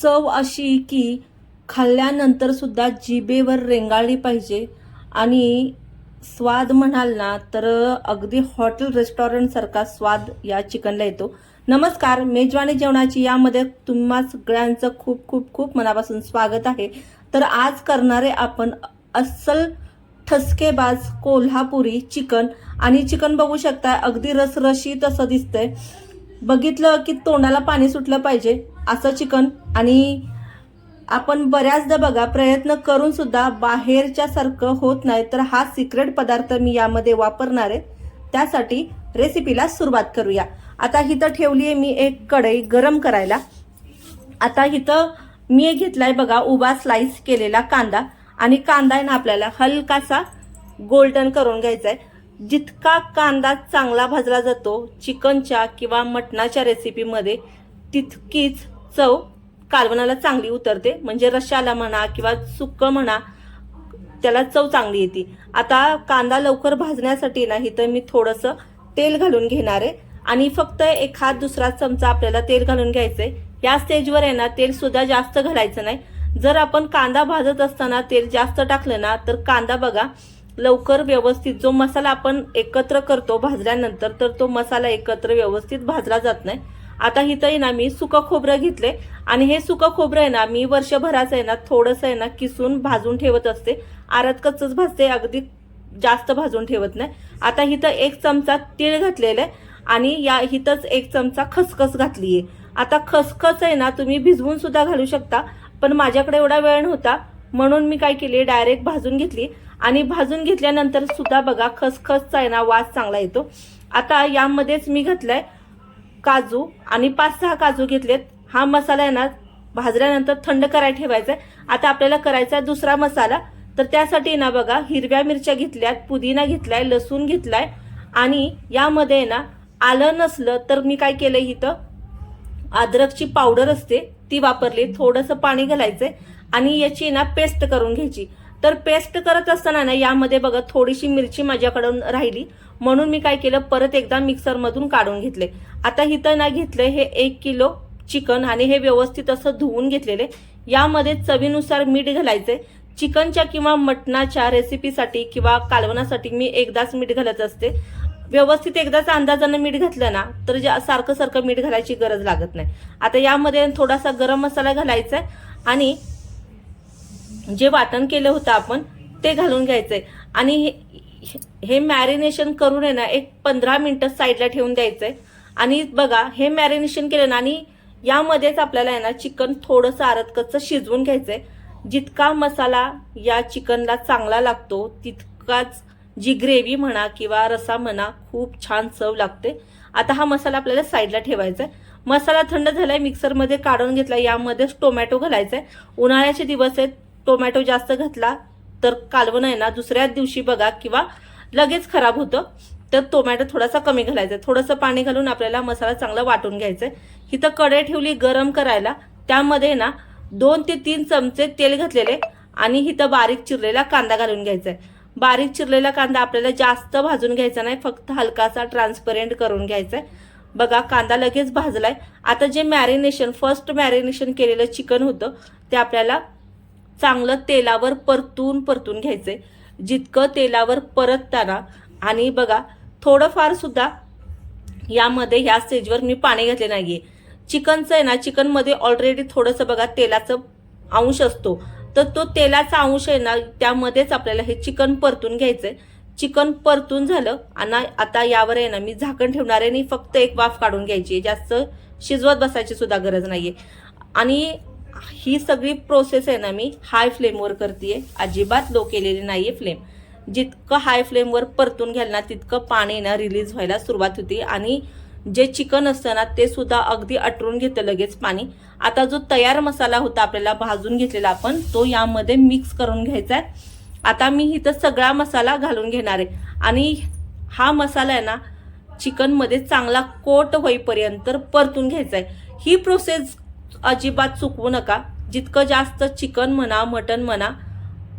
चव अशी की खाल्ल्यानंतरसुद्धा जिबेवर जिभेवर रेंगाळली पाहिजे. आणि स्वाद म्हणाल ना तर अगदी हॉटेल रेस्टॉरंटसारखा स्वाद या चिकनला येतो. नमस्कार मेजवानी जेवणाची यामध्ये तुम्हा सगळ्यांचं खूप खूप खूप मनापासून स्वागत आहे. तर आज करणारे आपण अस्सल ठसकेबाज कोल्हापुरी चिकन. आणि चिकन बघू शकता अगदी रसरशीत असं दिसतंय. बघितलं की तोंडाला पाणी सुटलं पाहिजे. असं चिकन आणि आपण बऱ्याचदा बघा प्रयत्न करून सुद्धा बाहेरच्या सारखं होत नाही. तर हा सिक्रेट पदार्थ मी यामध्ये वापरणार आहे. त्यासाठी रेसिपीला सुरुवात करूया. आता इथं ठेवली आहे मी एक कढई गरम करायला. आता इथं मी घेतलाय बघा उभा स्लाइस केलेला कांदा. आणि कांदा आहे ना आपल्याला हलकासा गोल्डन करून घ्यायचा आहे जितका कांदा चांगला भाजला जातो चिकनच्या किंवा मटणाच्या रेसिपीमध्ये तितकीच चव कालवणाला चांगली उतरते. म्हणजे रशाला म्हणा किंवा सुक्क म्हणा त्याला चव चांगली येते. आता कांदा लवकर भाजण्यासाठी नाही तर मी थोडंसं तेल घालून घेणार आहे. आणि फक्त एखाद दुसरा चमचा आपल्याला तेल घालून घ्यायचंय. या स्टेजवर आहे ना तेल सुद्धा जास्त घालायचं नाही. जर आपण कांदा भाजत असताना तेल जास्त टाकलं ना तर कांदा बघा लवकर व्यवस्थित जो मसाला आपण एकत्र करतो भाजल्यानंतर तर तो मसाला एकत्र व्यवस्थित भाजला जात नाही. आता हिथंही ना मी सुकं खोबरं घेतले आणि हे सुकं खोबरं आहे ना मी वर्षभराचं आहे ना थोडंसं आहे ना किसून भाजून ठेवत असते. आरत कच्चच भाजते अगदी जास्त भाजून ठेवत नाही. आता हिथं एक चमचा तीळ घातलेलं आहे आणि या हिथंच एक चमचा खसखस घातली आहे आता खसखस आहे ना तुम्ही भिजवून सुद्धा घालू शकता पण माझ्याकडे एवढा वेळ नव्हता म्हणून मी काय केली डायरेक्ट भाजून घेतली आणि भाजून घेतल्यानंतर सुद्धा बघा खसखसचा आहे ना वास चांगला येतो. आता यामध्येच मी घातलाय काजू आणि पाच सहा काजू घेतलेत. हा मसाला आहे ना भाजल्यानंतर थंड करायला ठेवायचा आहे आता आपल्याला करायचा आहे दुसरा मसाला. तर त्यासाठी ना बघा हिरव्या मिरच्या घेतल्यात पुदिना घेतलाय लसूण घेतलाय. आणि यामध्ये आहे ना आलं नसलं तर मी काय केलं इथं? अद्रकची पावडर असते ती वापरली. थोडंसं पाणी घालायचंय. आणि याची ना पेस्ट करून घ्यायची. तर पेस्ट करत असताना ना यामध्ये बघा थोडीशी मिरची माझ्याकडून राहिली. म्हणून मी काय केलं परत एकदा मिक्सरमधून काढून घेतले. आता इथं ना घेतलं हे एक किलो चिकन आणि हे व्यवस्थित असं धुवून घेतलेले. यामध्ये चवीनुसार मीठ घालायचे चिकनच्या किंवा मटणाच्या रेसिपीसाठी किंवा कालवणासाठी मी एकदाच मीठ घालत असते. व्यवस्थित एकदाच अंदाजानं मीठ घातलं ना तर जे सारखं सारखं मीठ घालायची गरज लागत नाही. आता यामध्ये थोडासा गरम मसाला घालायचा आहे आणि जे वाटण केलं होतं आपण ते घालून घ्यायचंय. आणि हे- हे मॅरिनेशन करून आहे ना एक पंधरा मिनटं साईडला ठेवून द्यायचंय. आणि बघा हे मॅरिनेशन केलं ना आणि यामध्येच आपल्याला आहे ना चिकन थोडंसं आरत कच्चं शिजवून घ्यायचंय. जितका मसाला या चिकनला चांगला लागतो तितकाच जी ग्रेव्ही म्हणा किंवा रसा म्हणा खूप छान चव लागते. आता हा मसाला आपल्याला साईडला ठेवायचा आहे मसाला थंड झालाय मिक्सरमध्ये काढून घेतला यामध्येच टोमॅटो घालायचा आहे उन्हाळ्याचे दिवस आहेत टोमॅटो जास्त घातला तर कालवण आहे ना दुसऱ्याच दिवशी बघा किंवा लगेच खराब होतं. तर टोमॅटो थोडासा कमी घालायचा. आहे थोडंसं पाणी घालून आपल्याला मसाला चांगला वाटून घ्यायचा आहे इथं कढई ठेवली गरम करायला. त्यामध्ये ना दोन ते तीन चमचे तेल घातलेले आणि इथं बारीक चिरलेला कांदा घालून घ्यायचा आहे बारीक चिरलेला कांदा आपल्याला जास्त भाजून घ्यायचा नाही फक्त हलकासा ट्रान्सपरंट करून घ्यायचा आहे बघा कांदा लगेच भाजलाय. आता जे मॅरिनेशन फर्स्ट मॅरिनेशन केलेलं चिकन होतं ते आपल्याला चांगलं तेलावर परतून परतून घ्यायचंय. जितकं तेलावर परतताना आणि बघा थोडंफार सुद्धा यामध्ये ह्या स्टेजवर मी पाणी घातले नाहीये. चिकनचं आहे ना चिकनमध्ये ऑलरेडी थोडंसं बघा तेलाचं अंश असतो. तर तो तेलाचा अंश आहे ना त्यामध्येच आपल्याला हे चिकन परतून घ्यायचंय. चिकन परतून झालं आणि आता यावर आहे ना मी झाकण ठेवणार आहे आणि फक्त एक वाफ काढून घ्यायची आहे. जास्त शिजवत बसायची सुद्धा गरज नाहीये. आणि ही सगळी प्रोसेस आहे ना मी हाय फ्लेमवर करते अजिबात लो केलेली नाही आहे फ्लेम जितकं हाय फ्लेमवर परतून घ्याल ना तितकं पाणी ना रिलीज व्हायला सुरुवात होती. आणि जे चिकन असतं ना ते सुद्धा अगदी अटरून घेतं लगेच पाणी. आता जो तयार मसाला होता आपल्याला भाजून घेतलेला आपण तो यामध्ये मिक्स करून घ्यायचा आहे. आता मी इथं सगळा मसाला घालून घेणार आहे. आणि हा मसाला आहे ना चिकनमध्ये चांगला कोट होईपर्यंत परतून घ्यायचा आहे. ही प्रोसेस अजिबात चुकवू नका. जितकं जास्त चिकन म्हणा मटन म्हणा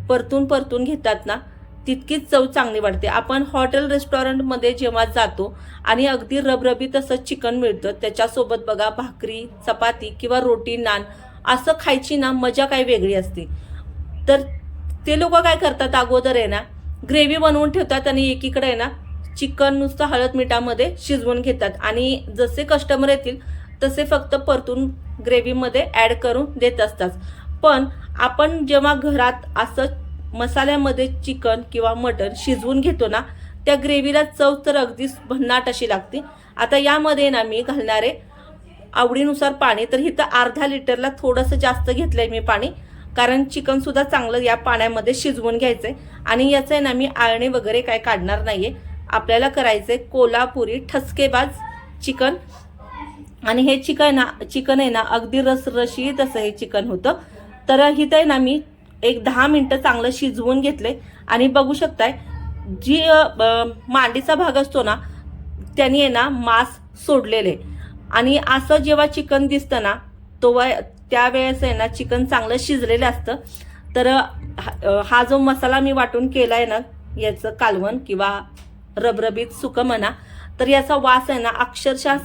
परतून परतून घेतात ना तितकीच चव चांगली वाटते आपण हॉटेल रेस्टॉरंटमध्ये जेव्हा जातो आणि अगदी रबरबीत असं चिकन मिळतं त्याच्यासोबत बघा भाकरी चपाती किंवा रोटी नान असं खायची ना मजा काही वेगळी असते. तर ते लोक काय करतात अगोदर आहे ना ग्रेव्ही बनवून ठेवतात आणि एकीकडे आहे ना चिकन नुसतं हळद मिठामध्ये शिजवून घेतात. आणि जसे कस्टमर येतील तसे फक्त परतून ग्रेव्हीमध्ये ॲड करून देत असतात. पण आपण जेव्हा घरात असं मसाल्यामध्ये चिकन किंवा मटण शिजवून घेतो ना त्या ग्रेव्हीला चव तर अगदीच भन्नाट अशी लागते. आता यामध्ये ना मी घालणारे आवडीनुसार पाणी तर इथं अर्धा लिटरला थोडंसं जास्त घेतलं आहे मी पाणी कारण चिकनसुद्धा चांगलं या पाण्यामध्ये शिजवून घ्यायचंय. आणि याचं आहे ना मी आळणी वगैरे काय काढणार नाही आहे आपल्याला करायचं आहे कोल्हापुरी ठसकेबाज चिकन आणि हे चिकन ना चिकन आहे ना अगदी रसरशीत असं हे चिकन होतं. तर इथं आहे ना मी एक दहा मिनटं चांगलं शिजवून घेतले आणि बघू शकताय जी ब- मांडीचा भाग असतो ना त्यांनी आहे ना मांस सोडलेले. आणि असं जेव्हा चिकन दिसतं ना तो त्यावेळेस आहे ना चिकन चांगलं शिजलेलं असतं. तर हा हा जो मसाला मी वाटून केला आहे ना याचं कालवण किंवा रबरबीत सुकं म्हणा तर याचा वास आहे ना अक्षरशः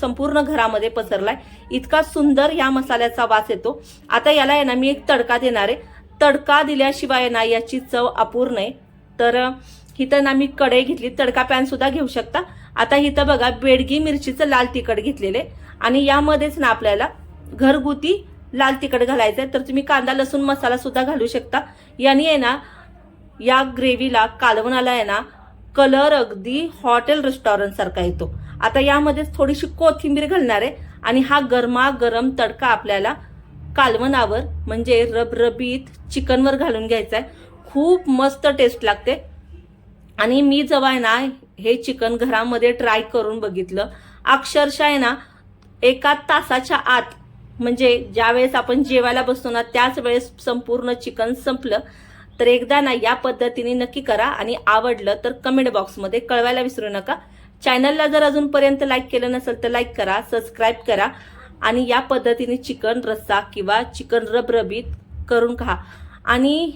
संपूर्ण घरामध्ये पसरलाय. इतका सुंदर या मसाल्याचा वास येतो. आता याला आहे ना मी एक तडका देणार आहे. तडका दिल्याशिवाय ना याची चव अपूर्ण आहे. तर हिथं ना मी कढई घेतली. तडका पॅन सुद्धा घेऊ शकता. आता इथं बघा बेडगी मिरचीचं लाल तिखट घेतलेले आणि यामध्येच ना आपल्याला घरगुती लाल तिखट घालायचं आहे. तर तुम्ही कांदा लसूण मसाला सुद्धा घालू शकता. याने आहे ना या ग्रेव्हीला कालवणाला आहे ना कलर अगदी हॉटेल रेस्टॉरंट सारखा येतो. आता यामध्येच थोडीशी कोथिंबीर घालणार आहे आणि हा गरमा गरम तडका आपल्याला कालवणावर म्हणजे रबरबीत चिकनवर घालून घ्यायचा आहे खूप मस्त टेस्ट लागते. आणि मी जेव्हा आहे ना हे चिकन घरामध्ये ट्राय करून बघितलं अक्षरशः आहे ना एका तासाच्या आत म्हणजे ज्या वेळेस आपण जेवायला बसतो ना त्याच वेळेस संपूर्ण चिकन संपलं. तर एकदा ना या पद्धतीने नक्की करा आणि आवडलं तर कमेंट बॉक्समध्ये कळवायला विसरू नका. चॅनलला जर अजूनपर्यंत लाईक केलं नसेल तर लाईक करा सबस्क्राईब करा आणि या पद्धतीने चिकन रस्सा किंवा चिकन रबरबीत करून खा. आणि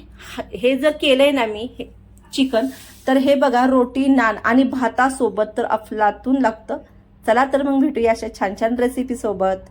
हे जर केलंय ना मी हे चिकन तर हे बघा रोटी नान आणि भातासोबत तर अफलातून लागतं. चला तर मग भेटूया अशा छान छान रेसिपीसोबत